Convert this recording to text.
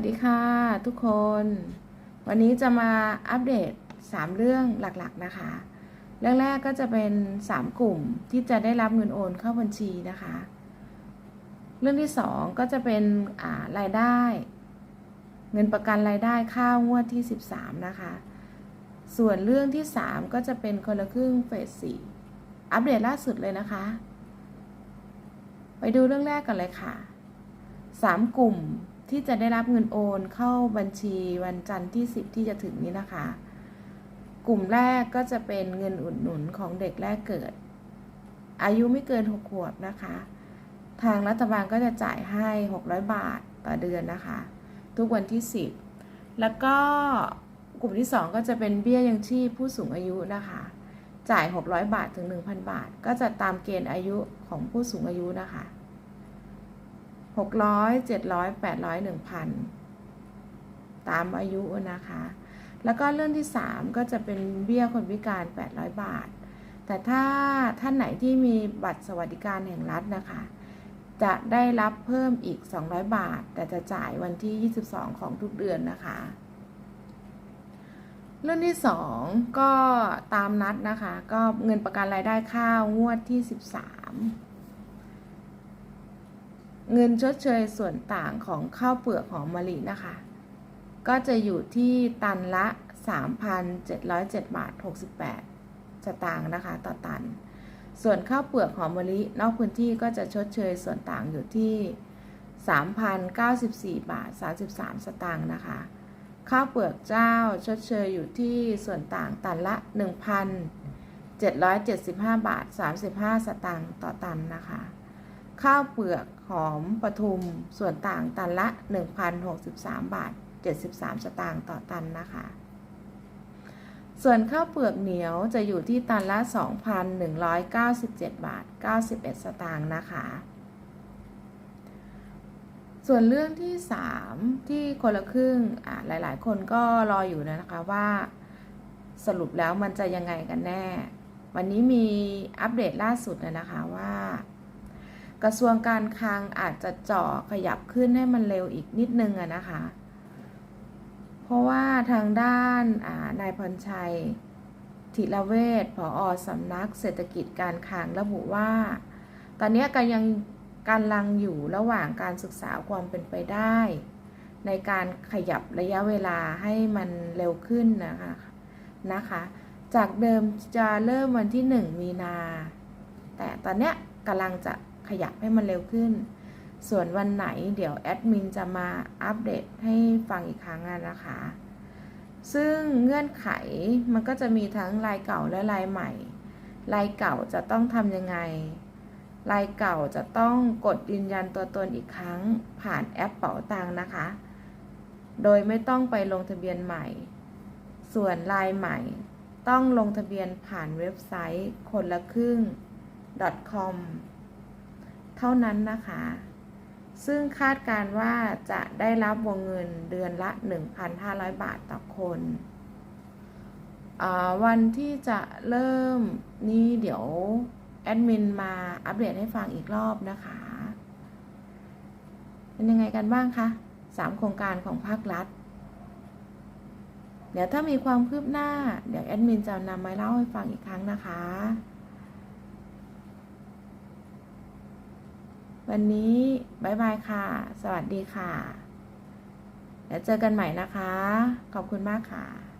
วัสดีค่ะทุกคน วันนี้จะมาอัปเดต 3 เรื่องหลักๆนะคะ เรื่องแรกก็จะเป็น 3 กลุ่มที่จะได้รับเงินโอนเข้าบัญชีนะคะ เรื่องที่ 2 ก็จะเป็นรายได้ เงินประกันรายได้ข้าวงวดที่ 13 นะคะ ส่วนเรื่องที่ 3 ก็จะเป็นคนละครึ่งเฟส4อัปเดตล่าสุดเลยนะคะ ไปดูเรื่องแรกกันเลยค่ะ 3 กลุ่ม ที่จะได้รับเงินโอนเข้าบัญชีวันจันทร์ที่ 10 ที่จะถึงนี้นะคะ กลุ่มแรกก็จะเป็นเงินอุดหนุนของเด็กแรกเกิด อายุไม่เกิน 6 ขวบนะคะ ทางรัฐบาลก็จะจ่ายให้ 600 บาทต่อเดือนนะคะ ทุกวันที่ 10 แล้วก็กลุ่มที่ 2 ก็จะเป็นเบี้ยยังชีพผู้สูงอายุนะคะ จ่าย 600 บาทถึง 1,000 บาท ก็จะตามเกณฑ์อายุของผู้สูงอายุนะคะ หกร้อยเจ็ดร้อยแปดร้อยหนึ่งพันตามอายุนะคะ แล้วก็เรื่องที่สามก็จะเป็นเบี้ยคนพิการแปดร้อยบาท แต่ถ้าท่านไหนที่มีบัตรสวัสดิการแห่งรัฐนะคะ จะได้รับเพิ่มอีก200บาท แต่จะจ่ายวันที่22ของทุกเดือนนะคะ เรื่องที่2ก็ตามนัดนะคะ ก็เงินประกันรายได้ข้าวงวดที่13 เงินชดเชยส่วนต่างของข้าวเปลือกหอมมะลินะคะ ก็จะอยู่ที่ตันละ 3,707บาท68 สตางค์นะคะ ต่อตัน ส่วนข้าวเปลือกหอมมะลินอกพื้นที่ก็จะชดเชยส่วนต่างอยู่ที่ 3,094 บาท 33 สตางค์นะคะ ข้าวเปลือกเจ้าชดเชยอยู่ที่ส่วนต่างตันละ 1,775 บาท 35 สตางค์ต่อตันนะคะ ข้าวเปลือกหอมปทุมส่วนต่างตันละ 1,063 บาท 73 สตางค์ต่อตันนะคะ ส่วนข้าวเปลือกเหนียวจะอยู่ที่ตันละ 2,197 บาท 91 สตางค์นะคะ ส่วนเรื่องที่ 3 ที่คนละครึ่งอะหลาย ๆ คนก็รออยู่นะคะว่าสรุปแล้วมันจะยังไงกันแน่ วันนี้มีอัปเดตล่าสุดนะคะว่า กระทรวงการคลังอาจจะเจาะขยับขึ้นให้มันเร็วอีกนิดนึงอะนะคะ เพราะว่าทางด้านนายพรชัยธิรเวชผออสำนักเศรษฐกิจการคลังระบุว่า ตอนนี้ก็ยังการลังอยู่ระหว่างการศึกษาความเป็นไปได้ ในการขยับระยะเวลาให้มันเร็วขึ้นนะคะนะคะ จากเดิมจะเริ่มวันที่ 1 มีนา แต่ตอนเนี้ยกำลังจะ ขยับให้มันเร็วขึ้น ส่วนวันไหนเดี๋ยวแอดมินจะมาอัปเดตให้ฟังอีกครั้งนะคะ ซึ่งเงื่อนไขมันก็จะมีทั้งลายเก่าและลายใหม่ ลายเก่าจะต้องทำยังไง ลายเก่าจะต้องกดยืนยันตัวตนอีกครั้ง ผ่านแอปเป๋าตังนะคะ โดยไม่ต้องไปลงทะเบียนใหม่ ส่วนลายใหม่ต้องลงทะเบียนผ่านเว็บไซต์คนละครึ่ง .com เท่านั้นนะคะ ซึ่งคาดการว่าจะได้รับวงเงินเดือนละ 1,500 บาทต่อคนวันที่จะเริ่มนี่เดี๋ยว แอดมินมาอัปเดตให้ฟังอีกรอบนะคะ เป็นยังไงกันบ้างคะสามโครงการของภาครัฐ เดี๋ยวถ้ามีความคืบหน้า เดี๋ยวแอดมินจะนำมาเล่าให้ฟังอีกครั้งนะคะ วันนี้บายบายค่ะ สวัสดีค่ะ แล้วเจอกันใหม่นะคะ ขอบคุณมากค่ะ